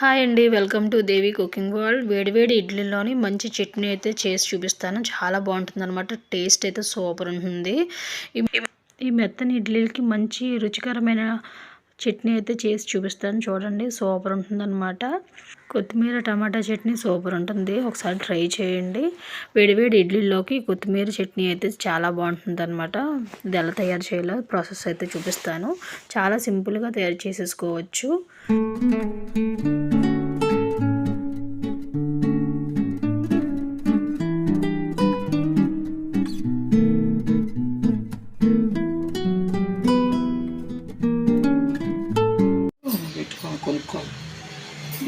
Hi అండి welcome to Devi cooking world. వేడివేడి ఇడ్లీలోని మంచి చట్నీ అయితే చేసి చూపిస్తాను. చాలా బాగుంటుంది అనమాట టేస్ట్ అయితే సూపర్ ఉంటుంది. ఈ- మెత్తని ఇడ్లీలకి మంచి రుచికరమైన చట్నీ అయితే చేసి చూపిస్తాను. చూడండి సూపర్ ఉంటుందన్నమాట. కొత్తిమీర టమాటా చట్నీ సూపర్ ఉంటుంది. ఒకసారి ట్రై చేయండి. వేడివేడి ఇడ్లీలోకి కొత్తిమీర చట్నీ అయితే చాలా బాగుంటుంది అనమాట ఇది ఎలా తయారు చేయాలో ప్రాసెస్ అయితే చూపిస్తాను. చాలా సింపుల్గా తయారు చేసేసుకోవచ్చు.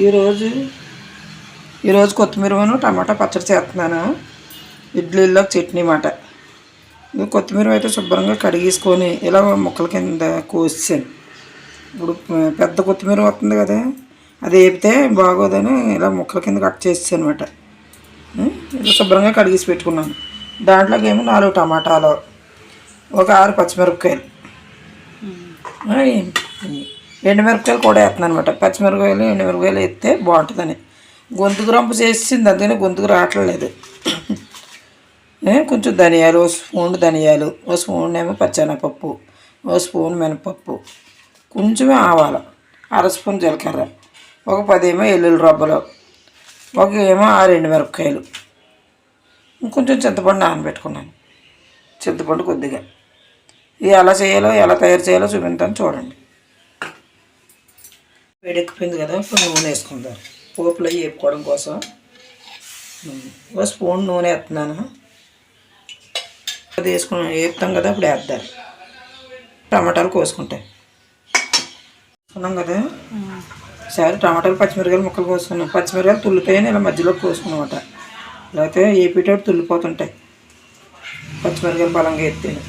ఈరోజు ఈరోజు కొత్తిమీరను టమాటా పచ్చడి చేస్తున్నాను. ఇడ్లీలో చట్నీ మాట. ఇది కొత్తిమీర అయితే శుభ్రంగా కడిగేసుకొని ఇలా ముక్కల కింద కోసాను ఇప్పుడు పెద్ద కొత్తిమీర వస్తుంది కదా అది వేపితే బాగోదని ఇలా ముక్కల కింద కట్ చేసాను అనమాట ఇలా శుభ్రంగా కడిగేసి పెట్టుకున్నాను. దాంట్లోకి ఏమో నాలుగు టమాటాలు ఒక ఆరు పచ్చిమిరపకాయలు. ఎండుమిరపకాయలు కూడా వేస్తున్నాను అనమాట పచ్చిమిరపకాయలు ఎండుమిరపకాయలు వేస్తే బాగుంటుందని. గొంతుకు రంపు చేసింది అందుకని గొంతుకు రావట్లేదు. కొంచెం ధనియాలు ఓ స్పూన్ ధనియాలు ఓ స్పూన్ ఏమో పచ్చెనపప్పు ఓ స్పూన్ మినపప్పు కొంచెమే ఆవాలు అర స్పూన్ జీలకర్ర ఒక పదేమో ఎల్లుల్లి రబ్బలు ఒక ఏమో ఆరు ఎండుమిరపకాయలు ఇంకొంచెం చింతపండు నానబెట్టుకున్నాను. చింతపండు కొద్దిగా. ఇది ఎలా చేయాలో ఎలా తయారు చేయాలో చూపించాను చూడండి. వేడెక్కిపోయింది కదా ఇప్పుడు నూనె వేసుకుందాం. పోపులో వేపుకోవడం కోసం. ఉమ్, ఒక స్పూన్ నూనె వేస్తున్నాను. అది వేసుకుని వేపుతాం కదా ఇప్పుడు వేద్దాం. టమాటాలు కోసుకుంటాయి. వేసుకున్నాం కదా. సరే టమాటాలు పచ్చిమిరకాయలు ముక్కలు కోసుకున్నాం. పచ్చిమిరకాయలు తుల్లిపోయాయని ఇలా మధ్యలో కోసుకున్నమాట. లేకపోతే ఏపీటోటి తుల్లిపోతుంటాయి. పచ్చిమిరకాయలు బలంగా ఎత్తాను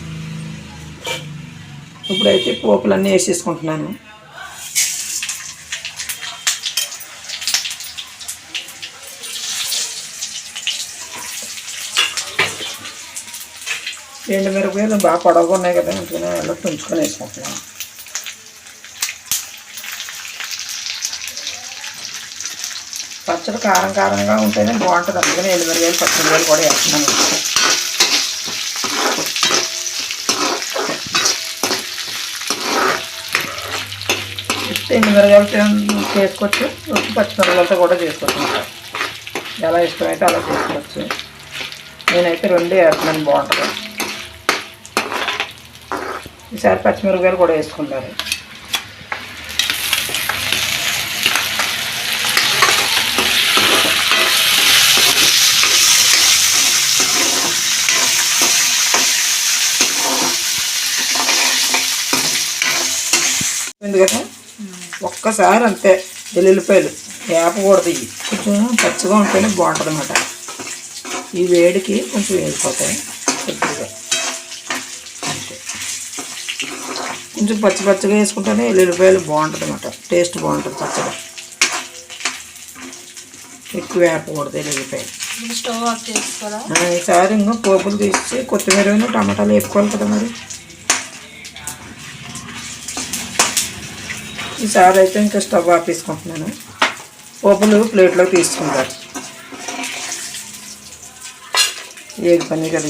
ఇప్పుడైతే పోపులన్నీ వేసేసుకుంటున్నాను. ఎండు మిరపకాయలు బాగా పొడవుగా ఉన్నాయి కదా అందుకని అలా తుంచుకొని వేసుకుంటున్నాను పచ్చడి కారం కారంగా ఉంటేనే బాగుంటుంది. అందుకని ఎండు మిరపకాయలు పచ్చిమిరపకాయలు కూడా వేస్తున్నాను. ఎండు మిరగాయలు చేసుకోవచ్చు. ఉప్పు కూడా చేసుకోవచ్చు. ఎలా ఇష్టమైతే అలా చేసుకోవచ్చు. నేనైతే రెండు వేస్తున్నాను. బాగుంటుంది. ఈసారి పచ్చిమిరపకాయలు కూడా వేసుకుంటారు. ఎందుకంటే ఒక్కసారి అంతే వెల్లుల్లిపాయలు వేపకూడదు ఇవి. కొంచెం పచ్చిగా ఉంటేనే బాగుంటుంది అనమాట ఈ వేడికి కొంచెం వేడిపోతాయి కొద్దిగా అంతే కొంచెం పచ్చి పచ్చిగా వేసుకుంటేనే వెల్లుల్లిపాయలు బాగుంటుంది అన్నమాట. టేస్ట్ బాగుంటుంది పచ్చడి. ఎక్కువ వేపకూడదు ఆ, ఈసారి ఇంకా పోపులు తీసి కొత్తిమీర టమాటాలు వేపుకోవాలి కదా మరి. ఈసారి అయితే ఇంకా స్టవ్ ఆపేసుకుంటున్నాను పోపులు ప్లేట్లో తీసుకుంటారు. ఏది పని కదా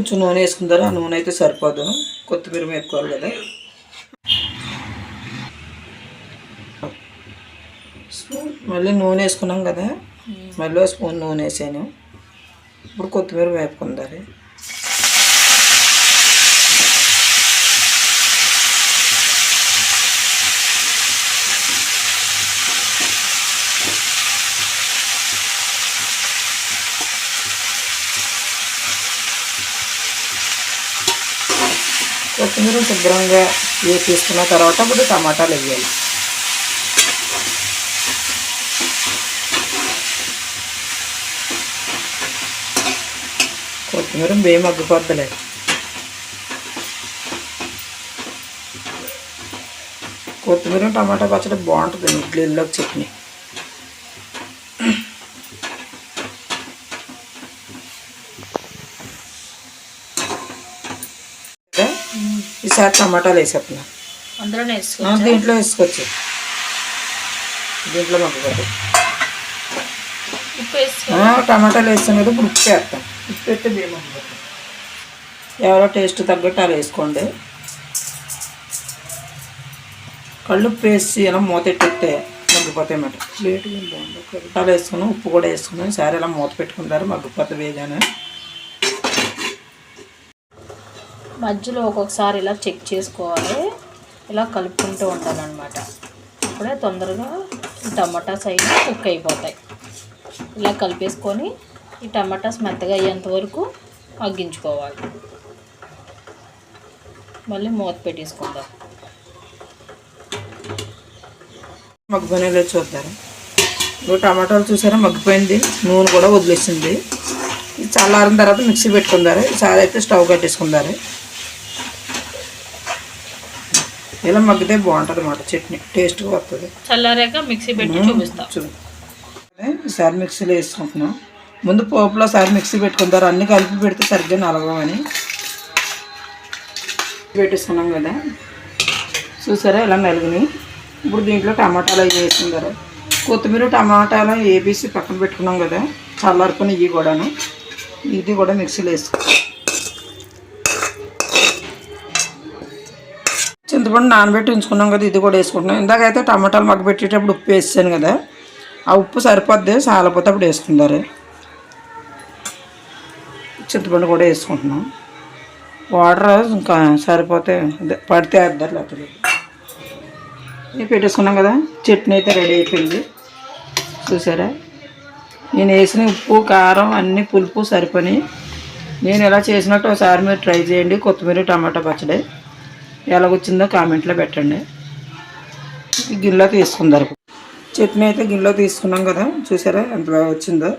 కొంచెం నూనె వేసుకుంటారు? ఆ నూనె అయితే సరిపోదు. కొత్తిమీర వేసుకోవాలి కదా. స్పూన్ మళ్ళీ నూనె వేసుకున్నాం కదా. మళ్ళీ స్పూన్ నూనె వేసాను. ఇప్పుడు కొత్తిమీర వేపుకుందారు కొత్తిమీర శుభ్రంగా వేసేసుకున్న తర్వాత ఇప్పుడు టమాటాలు వేయాలి. కొత్తిమీర బియ్యం మగ్గిపోద్దులే కొత్తిమీర టమాటా పచ్చడి బాగుంటుంది ఇడ్లీలోకి చట్నీ. ఈసారి టమాటాలు వేసేస్తున్నా. అందులోనే వేసుకోవచ్చు? దీంట్లో వేసుకోవచ్చు. దీంట్లో మగ్గుపోతాయి ఉప్పు వేసుకో ఆ, టమాటాలు వేస్తాం కదా ఇప్పుడు ఉప్పు వేస్తాం ఉప్పు వేస్తే బియ్యం ఎవరో టేస్ట్ తగ్గట్టు అలా వేసుకోండి. కళ్ళు ఉప్పు వేసి ఇలా మూత ఎట్టేస్తే మగ్గిపోతాయి అన్నమాట. ప్లేట్ అలా వేసుకున్నాం ఉప్పు కూడా వేసుకున్నాం. సరే ఇలా మూత పెట్టుకుంటారు మగ్గిపోతే వేగానే. మధ్యలో ఒక్కొక్కసారి ఇలా చెక్ చేసుకోవాలి. ఇలా కలుపుకుంటూ ఉండాలన్నమాట. అప్పుడే తొందరగా ఈ టమాటాస్ అయినా కుక్ అయిపోతాయి. ఇలా కలిపేసుకొని ఈ టమాటాస్ మెత్తగా అయ్యేంత వరకు మగ్గించుకోవాలి. మళ్ళీ మూత పెట్టేసుకుందాం. మగ్గిపోయినా చూద్దాం. ఇప్పుడు టమాటాలు చూసారా? మగ్గిపోయింది. నూనె కూడా వదిలేసింది. చల్లారిన తర్వాత మిక్సీ పెట్టుకుందారు ఈసారి అయితే స్టవ్ కట్టేసుకుందారు ఇలా మగ్గితే బాగుంటుంది అన్నమాట చట్నీ టేస్ట్గా వస్తుంది చల్లారాక మిక్సీ పెట్టి చూపిస్తాం. చూ. ఈసారి మిక్సీలో వేసుకుంటున్నాం. ముందు పోపులో సారి మిక్సీ పెట్టుకుంటారు అన్నీ కలిపి పెడితే సరిగ్గా నలగమని పెట్టేసుకున్నాం కదా. చూసారా ఇలా నలుగుని ఇప్పుడు దీంట్లో టమాటాలు అవి వేసుకుంటారు కొత్తిమీర టమాటాలు వేపేసి పక్కన పెట్టుకున్నాం కదా. చల్లారుకుని ఇవి కూడాను. ఇది కూడా మిక్సీలో వేసుకో చింతపండు నానబెట్టి ఉంచుకున్నాం కదా ఇది కూడా వేసుకుంటున్నాం. ఇందాకైతే టమాటాలు మగ్గ పెట్టేటప్పుడు ఉప్పు వేసాను కదా ఆ ఉప్పు సరిపోద్ది సాలపోతే అప్పుడు వేసుకుంటారు. చింతపండు కూడా వేసుకుంటున్నాం. వాటర్ ఇంకా సరిపోతే పడితే అద్దరు లేకపోతే పెట్టేసుకున్నాం కదా చట్నీ అయితే రెడీ అయిపోయింది. చూసారా? నేను వేసిన ఉప్పు కారం అన్నీ పులుపు సరిపోయి నేను ఎలా చేసినట్టు ఒకసారి మీరు ట్రై చేయండి కొత్తిమీర టమాటా పచ్చడి. ఎలాగొచ్చిందో కామెంట్లో పెట్టండి. గిన్నెలో తీసుకుందరు చట్నీ అయితే గిన్నెలో తీసుకున్నాం కదా చూసారా ఎంత బాగా వచ్చిందో